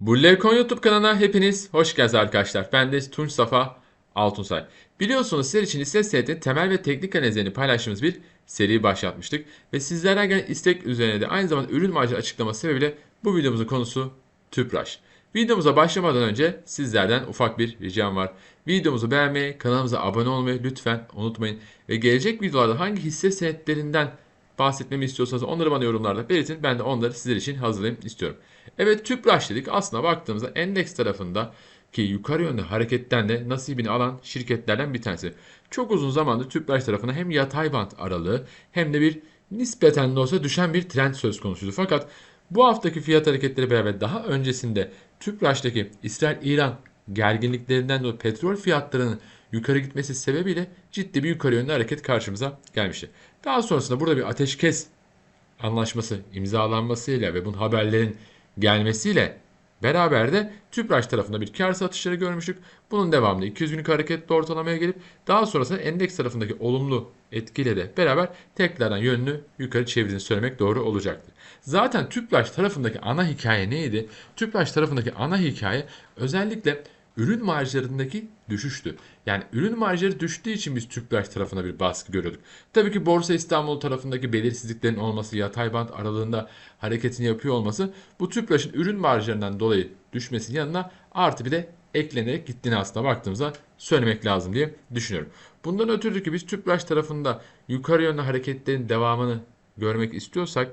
Bu Levkon YouTube kanalına hepiniz hoş geldiniz arkadaşlar. Ben de Tunç Safa Altunsay. Biliyorsunuz sizler için liste setinin temel ve teknik analizlerini paylaştığımız bir seri başlatmıştık. Ve sizlerden gelen istek üzerine de aynı zamanda ürün marjı açıklaması sebebiyle bu videomuzun konusu Tüpraş. Videomuza başlamadan önce sizlerden ufak bir ricam var. Videomuzu beğenmeyi, kanalımıza abone olmayı lütfen unutmayın. Ve gelecek videolarda hangi hisse senetlerinden bahsetmemi istiyorsanız onları bana yorumlarda belirtin. Ben de onları sizler için hazırlayayım istiyorum. Evet Tüpraş dedik. Aslında baktığımızda endeks tarafında ki yukarı yönlü hareketten de nasibini alan şirketlerden bir tanesi. Çok uzun zamandır Tüpraş tarafına hem yatay bant aralığı hem de bir nispeten de olsa düşen bir trend söz konusuydu. Fakat bu haftaki fiyat hareketleri beraber daha öncesinde Tüpraş'taki İsrail-İran gerginliklerinden dolayı petrol fiyatlarının yukarı gitmesi sebebiyle ciddi bir yukarı yönlü hareket karşımıza gelmişti. Daha sonrasında burada bir ateşkes anlaşması imzalanmasıyla ve bunun haberlerin gelmesiyle beraber de Tüpraş tarafında bir kar satışları görmüştük. Bunun devamında 200 günlük hareketli ortalamaya gelip daha sonrasında endeks tarafındaki olumlu etkiyle de beraber tekrardan yönünü yukarı çevirdiğini söylemek doğru olacaktır. Zaten Tüpraş tarafındaki ana hikaye neydi? Tüpraş tarafındaki ana hikaye özellikle ürün marjlarındaki düşüştü. Yani ürün marjları düştüğü için biz Tüpraş tarafına bir baskı görüyorduk. Tabii ki Borsa İstanbul tarafındaki belirsizliklerin olması, yatay band aralığında hareketini yapıyor olması bu Tüpraş'ın ürün marjlarından dolayı düşmesinin yanına artı bir de eklenerek gittiğini aslında baktığımızda söylemek lazım diye düşünüyorum. Bundan ötürü ki biz Tüpraş tarafında yukarı yönlü hareketlerin devamını görmek istiyorsak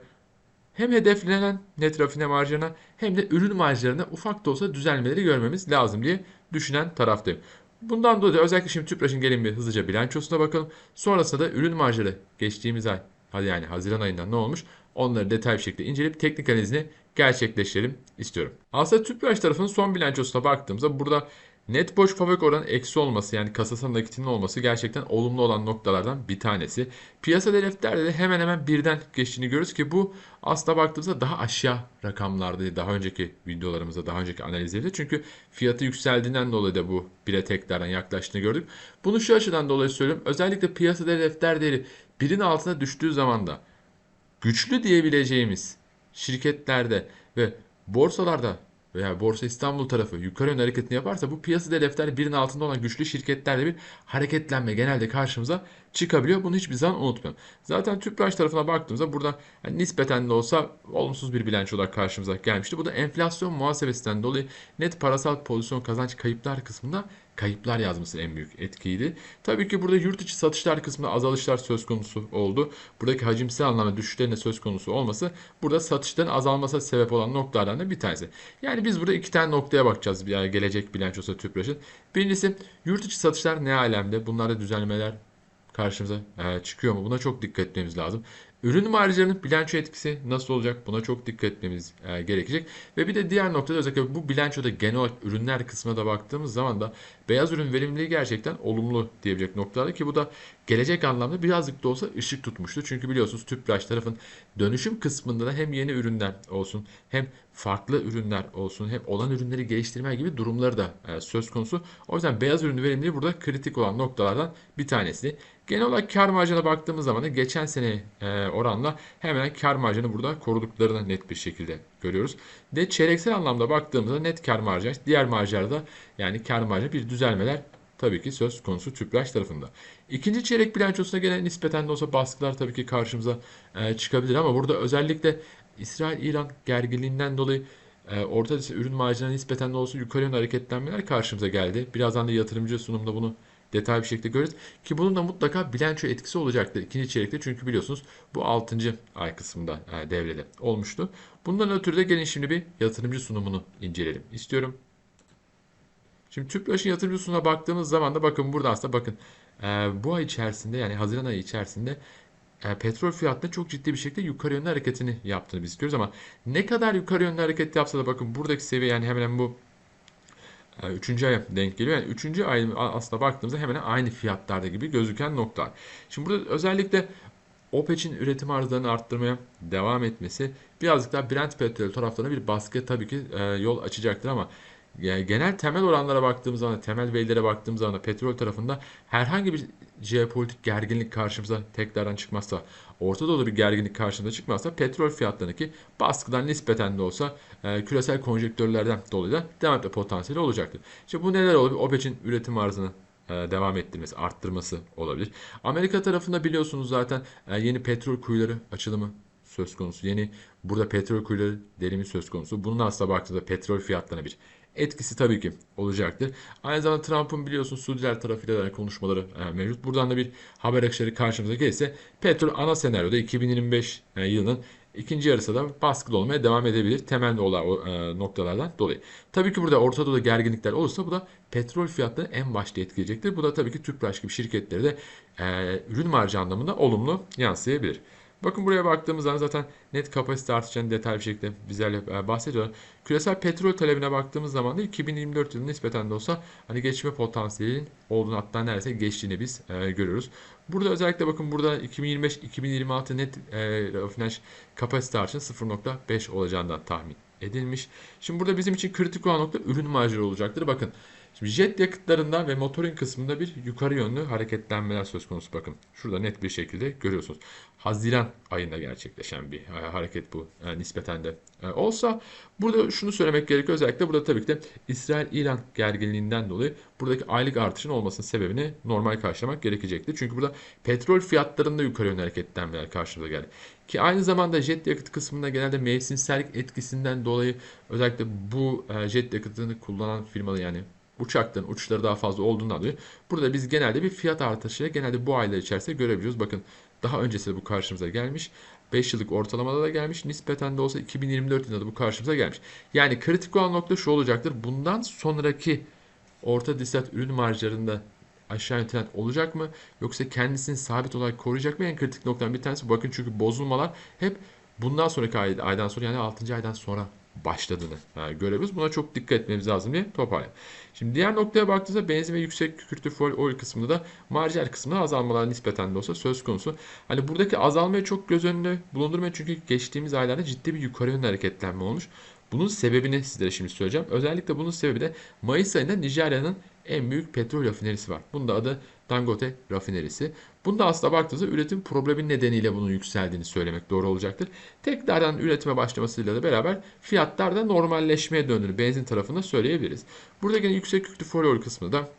hem hedeflenen net rafine marjına hem de ürün marjlarına ufak da olsa düzelmeleri görmemiz lazım diye düşünen taraftayım. Bundan dolayı özellikle şimdi Tüpraş'ın gelin bir hızlıca bilançosuna bakalım. Sonrasında da ürün marjları geçtiğimiz ay yani Haziran ayından ne olmuş onları detaylı bir şekilde inceleyip teknik analizini gerçekleştirelim istiyorum. Aslında Tüpraş tarafının son bilançosuna baktığımızda burada Net boş fabrik oranı eksi olması yani kasasının nakitinin olması gerçekten olumlu olan noktalardan bir tanesi. Piyasa defterleri de hemen hemen birden geçtiğini görüyoruz ki bu aslında baktığımızda daha aşağı rakamlarda daha önceki videolarımızda daha önceki analizlerimizde çünkü fiyatı yükseldiğinden dolayı da bu bire tekrardan yaklaştığını gördük. Bunu şu açıdan dolayı söylüyorum özellikle piyasa defter değeri birin altına düştüğü zaman da güçlü diyebileceğimiz şirketlerde ve borsalarda veya Borsa İstanbul tarafı yukarı yönlü hareketini yaparsa bu piyasada defter birin altında olan güçlü şirketlerde bir hareketlenme genelde karşımıza çıkabiliyor. Bunu hiçbir zaman unutmayalım. Zaten Tüpraş tarafına baktığımızda burada yani nispeten de olsa olumsuz bir bilanço olarak karşımıza gelmişti. Bu da enflasyon muhasebesinden dolayı net parasal pozisyon kazanç kayıplar kısmında kayıplar yazması en büyük etkiydi. Tabii ki burada yurt içi satışlar kısmında azalışlar söz konusu oldu. Buradaki hacimsel anlamda düşüşlerin de söz konusu olması burada satışların azalmasına sebep olan noktalardan da bir tanesi. Yani biz burada iki tane noktaya bakacağız yani gelecek bilançosu Tüpraş'ın. Birincisi yurt içi satışlar ne alemde? Bunlarda düzenlemeler karşımıza e, çıkıyor mu? Buna çok dikkat etmemiz lazım. Ürün marjlarının bilanço etkisi nasıl olacak? Buna çok dikkat etmemiz e, gerekecek. Ve bir de diğer noktada özellikle bu bilançoda genel ürünler kısmına da baktığımız zaman da beyaz ürün verimliliği gerçekten olumlu diyebilecek noktalarda ki bu da gelecek anlamda birazcık da olsa ışık tutmuştu. Çünkü biliyorsunuz Tüpraş tarafın dönüşüm kısmında da hem yeni ürünler olsun hem farklı ürünler olsun hem olan ürünleri geliştirme gibi durumları da e, söz konusu. O yüzden beyaz ürün verimliliği burada kritik olan noktalardan bir tanesi. Genel olarak kar marjına baktığımız zaman da geçen sene e, oranla hemen kar marjını burada koruduklarını net bir şekilde görüyoruz. Ve çeyreksel anlamda baktığımızda net kar marjı, diğer marjlarda yani kar marjı bir düzelmeler tabii ki söz konusu Tüpraş tarafında. İkinci çeyrek bilançosuna gelen nispeten de olsa baskılar tabii ki karşımıza e, çıkabilir ama burada özellikle İsrail-İran gerginliğinden dolayı e, orta ürün marjına nispeten de olsa yukarı yönlü hareketlenmeler karşımıza geldi. Birazdan da yatırımcı sunumda bunu detaylı bir şekilde görürüz. Ki bunun da mutlaka bilanço etkisi olacaktır ikinci çeyrekte. Çünkü biliyorsunuz bu 6. ay kısmında e, devrede olmuştu. Bundan ötürü de gelin şimdi bir yatırımcı sunumunu inceleyelim istiyorum. Şimdi Tüpraş'ın yatırımcı sunumuna baktığımız zaman da bakın burada aslında bakın e, bu ay içerisinde yani Haziran ayı içerisinde e, petrol fiyatının çok ciddi bir şekilde yukarı yönlü hareketini yaptığını biz görüyoruz ama ne kadar yukarı yönlü hareket yapsa da bakın buradaki seviye yani hemen bu e, Üçüncü aya denk geliyor. Yani üçüncü ay aslında baktığımızda hemen aynı fiyatlarda gibi gözüken nokta. Şimdi burada özellikle OPEC'in üretim arzlarını arttırmaya devam etmesi birazcık daha Brent petrol taraflarına bir baskı tabii ki e, yol açacaktır ama e, genel temel oranlara baktığımız zaman, temel verilere baktığımız zaman petrol tarafında herhangi bir jeopolitik gerginlik karşımıza tekrardan çıkmazsa, Orta Doğu'da bir gerginlik karşımıza çıkmazsa petrol fiyatlarındaki baskıdan nispeten de olsa e, küresel konjektörlerden dolayı da devam etme potansiyeli olacaktır. İşte bu neler olabilir? OPEC'in üretim arzını e, devam ettirmesi, arttırması olabilir. Amerika tarafında biliyorsunuz zaten e, yeni petrol kuyuları açılımı söz konusu. Yeni burada petrol kuyuları derimi söz konusu. Bunun aslında baktığında petrol fiyatlarına bir etkisi tabii ki olacaktır. Aynı zamanda Trump'ın biliyorsunuz Suudiler tarafıyla da konuşmaları e, mevcut. Buradan da bir haber akışları karşımıza gelirse petrol ana senaryoda 2025 e, yılının ikinci yarısı da baskılı olmaya devam edebilir temelde olan o, e, noktalardan dolayı. Tabii ki burada Orta Doğu'da gerginlikler olursa bu da petrol fiyatlarını en başta etkileyecektir. Bu da tabii ki Tüpraş gibi şirketleri de e, ürün marjı anlamında olumlu yansıyabilir. Bakın buraya baktığımız zaman zaten net kapasite artışını detaylı bir şekilde bizlerle e, bahsediyor. Küresel petrol talebine baktığımız zaman da 2024 yılında nispeten de olsa hani geçme potansiyelinin olduğunu hatta neredeyse geçtiğini biz e, görüyoruz. Burada özellikle bakın burada 2025-2026 net e, rafinaj kapasite artışının 0.5 olacağından tahmin edilmiş. Şimdi burada bizim için kritik olan nokta ürün marjları olacaktır. Bakın Şimdi jet yakıtlarında ve motorin kısmında bir yukarı yönlü hareketlenmeler söz konusu bakın. Şurada net bir şekilde görüyorsunuz. Haziran ayında gerçekleşen bir e, hareket bu yani nispeten de e, olsa. Burada şunu söylemek gerekiyor özellikle burada tabii ki de İsrail-İran gerginliğinden dolayı buradaki aylık artışın olmasının sebebini normal karşılamak gerekecektir. Çünkü burada petrol fiyatlarında yukarı yönlü hareketlenmeler karşımıza geldi. Ki aynı zamanda jet yakıt kısmında genelde mevsimsellik etkisinden dolayı özellikle bu e, jet yakıtını kullanan firmalı yani uçakların uçuşları daha fazla olduğundan dolayı burada biz genelde bir fiyat artışı genelde bu aylar içerisinde görebiliyoruz. Bakın daha öncesinde bu karşımıza gelmiş. 5 yıllık ortalamada da gelmiş. Nispeten de olsa 2024 yılında da bu karşımıza gelmiş. Yani kritik olan nokta şu olacaktır. Bundan sonraki orta distat ürün marjlarında aşağı yönlü trend olacak mı? Yoksa kendisini sabit olarak koruyacak mı? En kritik noktadan bir tanesi. Bakın çünkü bozulmalar hep bundan sonraki ay, aydan sonra yani 6. aydan sonra başladığını yani görebiliriz. Buna çok dikkat etmemiz lazım diye toparlayalım. Şimdi diğer noktaya baktığımızda benzin ve yüksek kükürtlü fuel kısmında da marjinal kısmında azalmalar nispeten de olsa söz konusu. Hani buradaki azalmayı çok göz önünde bulundurmayın çünkü geçtiğimiz aylarda ciddi bir yukarı yönlü hareketlenme olmuş. Bunun sebebini sizlere şimdi söyleyeceğim. Özellikle bunun sebebi de Mayıs ayında Nijerya'nın en büyük petrol rafinerisi var. Bunun da adı Dangote rafinerisi. Bunda aslında baktığınızda üretim problemi nedeniyle bunun yükseldiğini söylemek doğru olacaktır. Tekrardan üretime başlamasıyla da beraber fiyatlar da normalleşmeye döndüğünü benzin tarafında söyleyebiliriz. Burada gene yüksek yüklü folyo kısmı da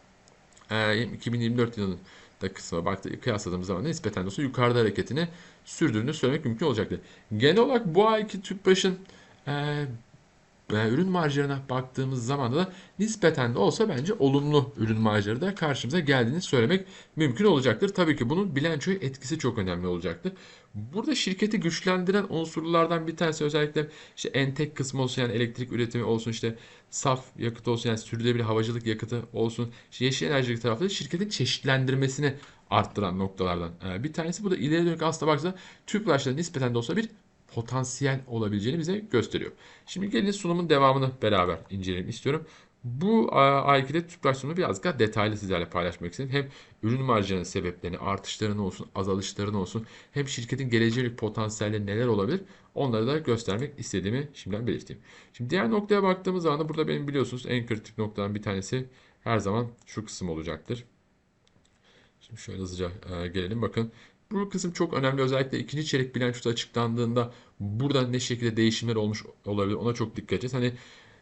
e, 2024 yılının da kısmına baktı, kıyasladığımız zaman nispeten olsa yukarıda hareketini sürdüğünü söylemek mümkün olacaktır. Genel olarak bu ayki TÜPRAŞ'ın e, e, ürün marjlarına baktığımız zaman da nispeten de olsa bence olumlu ürün marjları da karşımıza geldiğini söylemek mümkün olacaktır. Tabii ki bunun bilançoya etkisi çok önemli olacaktır. Burada şirketi güçlendiren unsurlardan bir tanesi özellikle işte entek kısmı olsun yani elektrik üretimi olsun işte saf yakıt olsun yani sürdürülebilir havacılık yakıtı olsun işte yeşil enerjilik tarafları şirketin çeşitlendirmesini arttıran noktalardan e, bir tanesi. Bu da ileri dönük aslında baksa TÜPRAŞ'ta nispeten de olsa bir potansiyel olabileceğini bize gösteriyor. Şimdi gelin sunumun devamını beraber inceleyelim istiyorum. Bu ayakide tüpraş sunumunu biraz daha detaylı sizlerle paylaşmak istedim. Hem ürün marjlarının sebeplerini, artışlarını olsun, azalışlarını olsun, hem şirketin geleceği potansiyelleri neler olabilir onları da göstermek istediğimi şimdiden belirteyim. Şimdi diğer noktaya baktığımız zaman da burada benim biliyorsunuz en kritik noktadan bir tanesi her zaman şu kısım olacaktır. Şimdi şöyle hızlıca gelelim. Bakın bu kısım çok önemli. Özellikle ikinci çeyrek bilançosu açıklandığında burada ne şekilde değişimler olmuş olabilir ona çok dikkat edeceğiz. Hani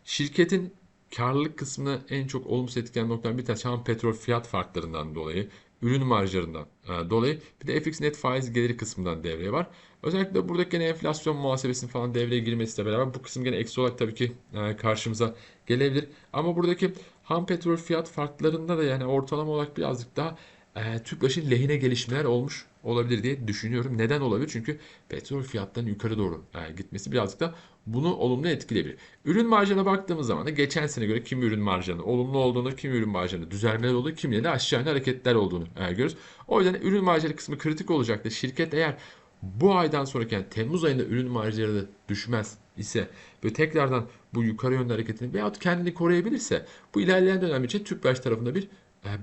şirketin karlılık kısmını en çok olumsuz etkileyen noktadan bir tanesi ham petrol fiyat farklarından dolayı, ürün marjlarından e, dolayı bir de FX net faiz geliri kısmından devreye var. Özellikle buradaki gene enflasyon muhasebesinin falan devreye girmesiyle beraber bu kısım gene eksi olarak tabii ki e, karşımıza gelebilir. Ama buradaki ham petrol fiyat farklarında da yani ortalama olarak birazcık daha e, TÜPRAŞ'ın lehine gelişmeler olmuş olabilir diye düşünüyorum. Neden olabilir? Çünkü petrol fiyatlarının yukarı doğru e, gitmesi birazcık da bunu olumlu etkileyebilir. Ürün marjına baktığımız zaman da geçen sene göre kim ürün marjının olumlu olduğunu, kim ürün marjının düzelmeler olduğunu, kimle de aşağı hareketler olduğunu e, görüyoruz. O yüzden ürün marjları kısmı kritik olacaktır. Şirket eğer bu aydan sonraki yani Temmuz ayında ürün marjları düşmez ise ve tekrardan bu yukarı yönlü hareketini veyahut kendini koruyabilirse bu ilerleyen dönem için TÜPRAŞ tarafında bir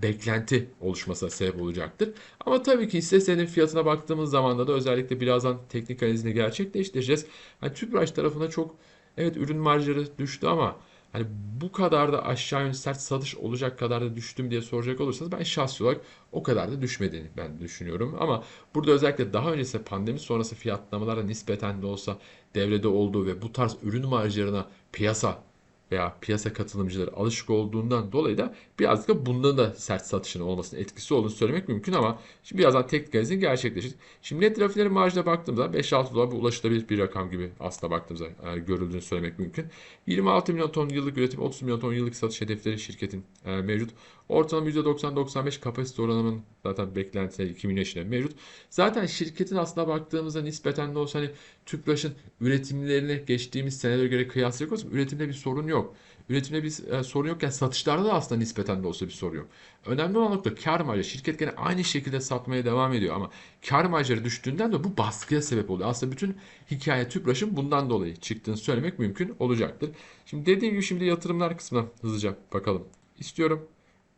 beklenti oluşmasına sebep olacaktır. Ama tabii ki hisse senedinin fiyatına baktığımız zaman da özellikle birazdan teknik analizini gerçekleştireceğiz. Yani TÜPRAŞ tarafına çok evet ürün marjları düştü ama Hani bu kadar da aşağı yönlü sert satış olacak kadar da düştüm diye soracak olursanız ben şahsi olarak o kadar da düşmediğini ben düşünüyorum. Ama burada özellikle daha öncesi pandemi sonrası fiyatlamalara nispeten de olsa devrede olduğu ve bu tarz ürün marjlarına piyasa veya piyasa katılımcıları alışık olduğundan dolayı da birazcık da bundan da sert satışın olmasının etkisi olduğunu söylemek mümkün ama şimdi birazdan teknik analizin gerçekleşir. Şimdi net rafineri marjına baktığımızda 5-6 dolar bu ulaşılabilir bir rakam gibi aslında baktığımızda e, görüldüğünü söylemek mümkün. 26 milyon ton yıllık üretim, 30 milyon ton yıllık satış hedefleri şirketin e, mevcut. Ortalama %90-95 kapasite oranının zaten beklentileri 2000 yaşında mevcut. Zaten şirketin aslında baktığımızda nispeten de olsa hani Tüpraş'ın üretimlerini geçtiğimiz senelere göre kıyaslayacak olursak üretimde bir sorun yok. Üretimde bir e, sorun yokken satışlarda da aslında nispeten de olsa bir sorun yok. Önemli olan nokta kar marjı. Şirket gene aynı şekilde satmaya devam ediyor ama kar marjları düştüğünden de bu baskıya sebep oluyor. Aslında bütün hikaye Tüpraş'ın bundan dolayı çıktığını söylemek mümkün olacaktır. Şimdi dediğim gibi şimdi yatırımlar kısmına hızlıca bakalım istiyorum.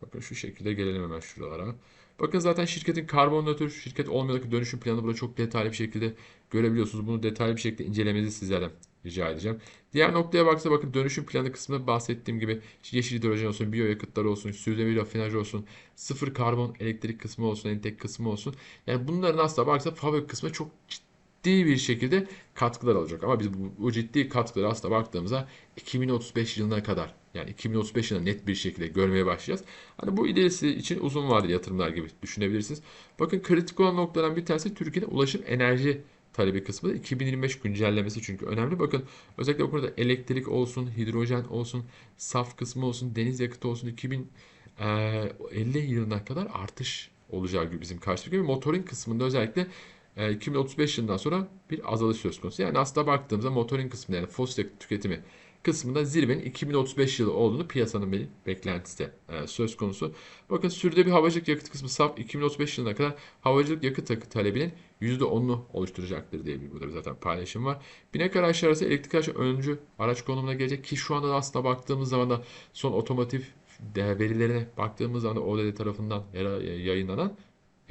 Bakın şu şekilde gelelim hemen şuralara. Bakın zaten şirketin karbon nötr şirket olmayadaki dönüşüm planı burada çok detaylı bir şekilde görebiliyorsunuz. Bunu detaylı bir şekilde incelemenizi sizlerden rica edeceğim. Diğer noktaya baksa bakın dönüşüm planı kısmında bahsettiğim gibi yeşil hidrojen olsun, biyoyakıtlar olsun, sürdürülebilir rafinaj olsun, sıfır karbon elektrik kısmı olsun, entek kısmı olsa Yani bunların aslında baksa fabrik kısmı çok ciddi bir şekilde katkılar alacak. Ama biz bu, bu ciddi katkıları aslında baktığımızda 2035 yılına kadar yani 2035 yılında net bir şekilde görmeye başlayacağız. Hani bu ilerisi için uzun vadeli yatırımlar gibi düşünebilirsiniz. Bakın kritik olan noktadan bir tanesi Türkiye'de ulaşım enerji talebi kısmı da 2025 güncellemesi çünkü önemli. Bakın özellikle bu konuda elektrik olsun, hidrojen olsun, saf kısmı olsun, deniz yakıtı olsun 2050 yılına kadar artış olacağı gibi bizim karşımızda. Motorin kısmında özellikle 2035 yılından sonra bir azalış söz konusu. Yani aslında baktığımızda motorin kısmında yani fosil tüketimi kısmında zirvenin 2035 yılı olduğunu piyasanın bir beklentisi de e, söz konusu. Bakın sürüde bir havacılık yakıt kısmı saf 2035 yılına kadar havacılık yakıt talebinin %10'unu oluşturacaktır diye bir burada zaten paylaşım var. Binek araçlar arası elektrikli araç öncü araç konumuna gelecek ki şu anda da aslında baktığımız zaman da son otomotiv verilerine baktığımız zaman da ODD tarafından yayınlanan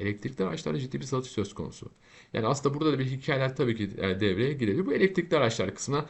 elektrikli araçlarda ciddi bir satış söz konusu. Yani aslında burada da bir hikayeler tabii ki e, devreye girebilir. Bu elektrikli araçlar kısmına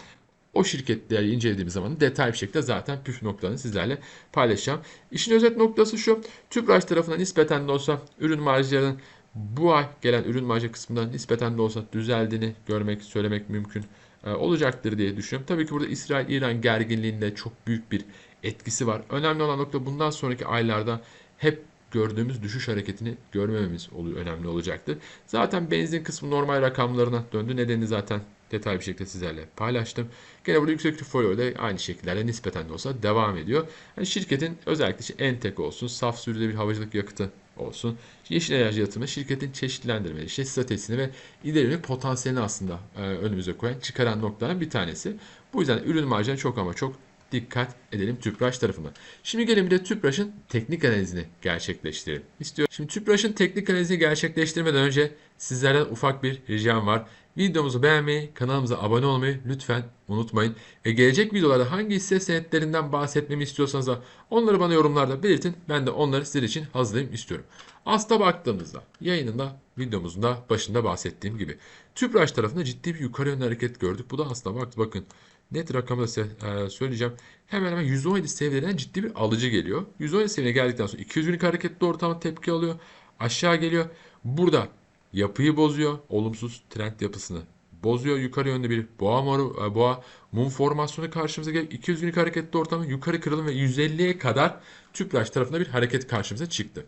o şirketleri incelediğimiz zaman detaylı bir şekilde zaten püf noktalarını sizlerle paylaşacağım. İşin özet noktası şu. Tüpraş tarafına nispeten de olsa ürün marjlarının bu ay gelen ürün marjı kısmından nispeten de olsa düzeldiğini görmek, söylemek mümkün e, olacaktır diye düşünüyorum. Tabii ki burada İsrail-İran gerginliğinde çok büyük bir etkisi var. Önemli olan nokta bundan sonraki aylarda hep gördüğümüz düşüş hareketini görmememiz önemli olacaktır. Zaten benzin kısmı normal rakamlarına döndü. Nedeni zaten detaylı bir şekilde sizlerle paylaştım. Gene burada yüksek folyo da aynı şekillerle nispeten de olsa devam ediyor. Yani şirketin özellikle işte Entek olsun, saf sürüde bir havacılık yakıtı olsun. Yeşil enerji yatırımı şirketin çeşitlendirme, işte stratejisini ve ileri potansiyelini aslında e, önümüze koyan, çıkaran noktaların bir tanesi. Bu yüzden ürün marjına çok ama çok dikkat edelim Tüpraş tarafından. Şimdi gelin bir de Tüpraş'ın teknik analizini gerçekleştirelim. İstiyorum. Şimdi Tüpraş'ın teknik analizini gerçekleştirmeden önce sizlerden ufak bir ricam var. Videomuzu beğenmeyi, kanalımıza abone olmayı lütfen unutmayın. Ve gelecek videolarda hangi hisse senetlerinden bahsetmemi istiyorsanız da onları bana yorumlarda belirtin. Ben de onları sizler için hazırlayayım istiyorum. Asla baktığımızda yayınında videomuzun da başında bahsettiğim gibi Tüpraş tarafında ciddi bir yukarı yönlü hareket gördük. Bu da aslında bak bakın net rakamı da e, söyleyeceğim. Hemen hemen 117 seviyelerinden ciddi bir alıcı geliyor. 117 seviyene geldikten sonra 200 günlük hareketli ortama tepki alıyor. Aşağı geliyor. Burada yapıyı bozuyor. Olumsuz trend yapısını bozuyor. Yukarı yönde bir boğa, moru, e, boğa mum formasyonu karşımıza geliyor. 200 günlük hareketli ortamı yukarı kırılım ve 150'ye kadar Tüpraş tarafında bir hareket karşımıza çıktı.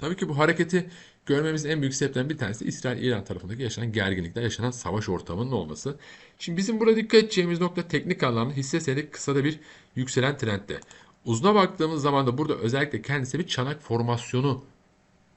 Tabii ki bu hareketi görmemizin en büyük sebeplerinden bir tanesi İsrail-İran tarafındaki yaşanan gerginlikler, yaşanan savaş ortamının olması. Şimdi bizim burada dikkat edeceğimiz nokta teknik anlamda hisse senedi kısada bir yükselen trendde. Uzuna baktığımız zaman da burada özellikle kendisi bir çanak formasyonu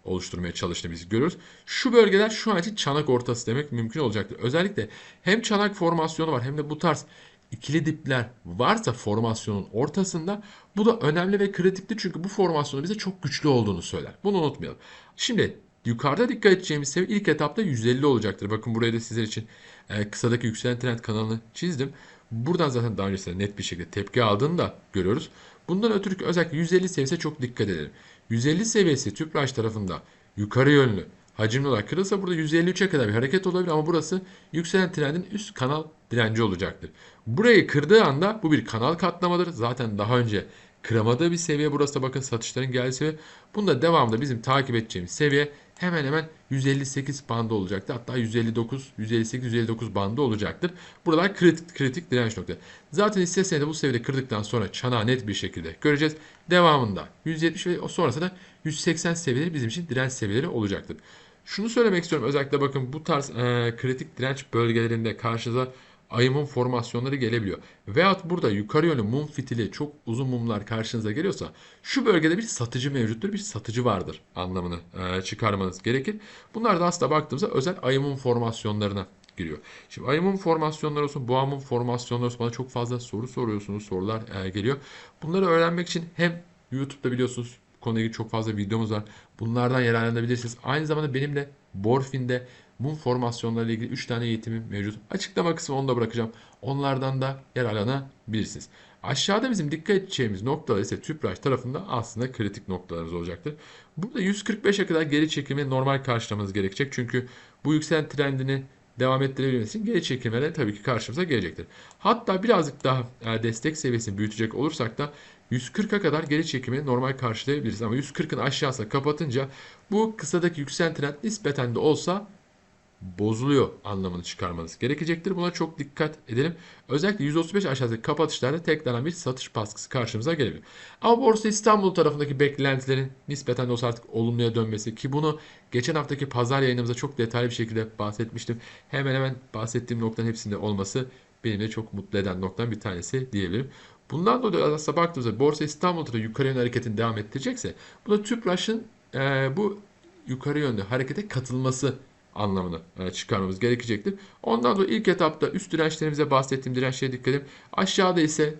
oluşturmaya çalıştığını biz görüyoruz. Şu bölgeler şu an için çanak ortası demek mümkün olacaktır. Özellikle hem çanak formasyonu var hem de bu tarz ikili dipler varsa formasyonun ortasında bu da önemli ve kritikli çünkü bu formasyonun bize çok güçlü olduğunu söyler. Bunu unutmayalım. Şimdi yukarıda dikkat edeceğimiz seviye ilk etapta 150 olacaktır. Bakın buraya da sizler için e, kısadaki yükselen trend kanalını çizdim. Buradan zaten daha öncesinde net bir şekilde tepki aldığını da görüyoruz. Bundan ötürü özellikle 150 seviyesine çok dikkat edelim. 150 seviyesi Tüpraş tarafında yukarı yönlü hacimli olarak kırılsa burada 153'e kadar bir hareket olabilir ama burası yükselen trendin üst kanal direnci olacaktır. Burayı kırdığı anda bu bir kanal katlamadır. Zaten daha önce kıramadığı bir seviye burası da bakın satışların geldiği seviye. Bunda devamında bizim takip edeceğimiz seviye hemen hemen 158 bandı olacaktır. Hatta 159, 158, 159 bandı olacaktır. Buralar kritik, kritik direnç nokta. Zaten hisse senedi bu seviyede kırdıktan sonra çanağı net bir şekilde göreceğiz. Devamında 170 ve sonrasında 180 seviyeleri bizim için direnç seviyeleri olacaktır. Şunu söylemek istiyorum özellikle bakın bu tarz e, kritik direnç bölgelerinde karşınıza ayımın formasyonları gelebiliyor. Veyahut burada yukarı yönlü mum fitili çok uzun mumlar karşınıza geliyorsa şu bölgede bir satıcı mevcuttur, bir satıcı vardır anlamını e, çıkarmanız gerekir. Bunlar da aslında baktığımızda özel ayımın formasyonlarına giriyor. Şimdi ayımın formasyonları olsun, boğamın formasyonları olsun bana çok fazla soru soruyorsunuz, sorular e, geliyor. Bunları öğrenmek için hem YouTube'da biliyorsunuz konuyla ilgili çok fazla videomuz var. Bunlardan yararlanabilirsiniz. Aynı zamanda benim de Borfin'de mum formasyonları ile ilgili 3 tane eğitimim mevcut. Açıklama kısmı onu da bırakacağım. Onlardan da yararlanabilirsiniz. Aşağıda bizim dikkat edeceğimiz noktalar ise tüpraş tarafında aslında kritik noktalarımız olacaktır. Burada 145'e kadar geri çekilme normal karşılamanız gerekecek. Çünkü bu yükselen trendini devam ettirebilmesi için geri çekilmeler tabii ki karşımıza gelecektir. Hatta birazcık daha e, destek seviyesini büyütecek olursak da 140'a kadar geri çekimi normal karşılayabiliriz. Ama 140'ın aşağısına kapatınca bu kısadaki yükselen trend nispeten de olsa bozuluyor anlamını çıkarmanız gerekecektir. Buna çok dikkat edelim. Özellikle 135 aşağıdaki kapatışlarda tekrardan bir satış baskısı karşımıza gelebilir. Ama Borsa İstanbul tarafındaki beklentilerin nispeten de olsa artık olumluya dönmesi ki bunu geçen haftaki pazar yayınımızda çok detaylı bir şekilde bahsetmiştim. Hemen hemen bahsettiğim noktanın hepsinde olması benim de çok mutlu eden noktadan bir tanesi diyebilirim. Bundan dolayı aslında baktığımızda Borsa İstanbul tarafı yukarı yönlü hareketini devam ettirecekse bu da Tüpraş'ın e, bu yukarı yönlü harekete katılması anlamını e, çıkarmamız gerekecektir. Ondan sonra ilk etapta üst dirençlerimize bahsettiğim dirençlere dikkat edin. Aşağıda ise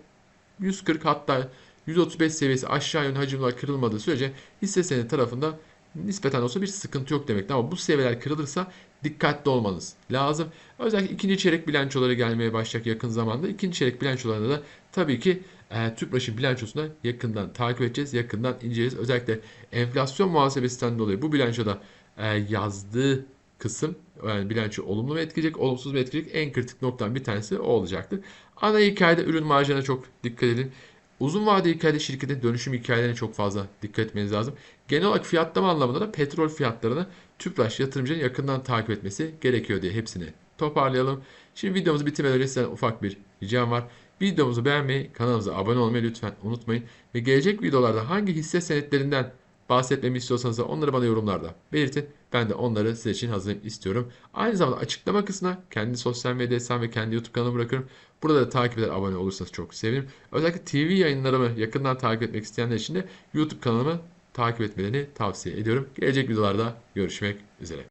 140 hatta 135 seviyesi aşağı yönlü hacimler kırılmadığı sürece hisse senedi tarafında nispeten olsa bir sıkıntı yok demektir. Ama bu seviyeler kırılırsa dikkatli olmanız lazım. Özellikle ikinci çeyrek bilançoları gelmeye başlayacak yakın zamanda. İkinci çeyrek bilançolarında da tabii ki e, TÜPRAŞ'ın bilançosunu yakından takip edeceğiz, yakından inceleyeceğiz. Özellikle enflasyon muhasebesinden dolayı bu bilançoda e, yazdığı kısım yani bilanço olumlu mu etkileyecek, olumsuz mu etkileyecek en kritik noktadan bir tanesi o olacaktır. Ana hikayede ürün marjına çok dikkat edin. Uzun vadeli hikayede şirketin dönüşüm hikayelerine çok fazla dikkat etmeniz lazım. Genel olarak fiyatlama anlamında da petrol fiyatlarını Tüpraş yatırımcının yakından takip etmesi gerekiyor diye hepsini toparlayalım. Şimdi videomuzu bitirmeden önce sizden ufak bir ricam var. Videomuzu beğenmeyi, kanalımıza abone olmayı lütfen unutmayın. Ve gelecek videolarda hangi hisse senetlerinden bahsetmemi istiyorsanız da onları bana yorumlarda belirtin. Ben de onları size için hazırlayıp istiyorum. Aynı zamanda açıklama kısmına kendi sosyal medya hesabım ve kendi YouTube kanalımı bırakıyorum. Burada da takip eder abone olursanız çok sevinirim. Özellikle TV yayınlarımı yakından takip etmek isteyenler için de YouTube kanalımı takip etmelerini tavsiye ediyorum. Gelecek videolarda görüşmek üzere.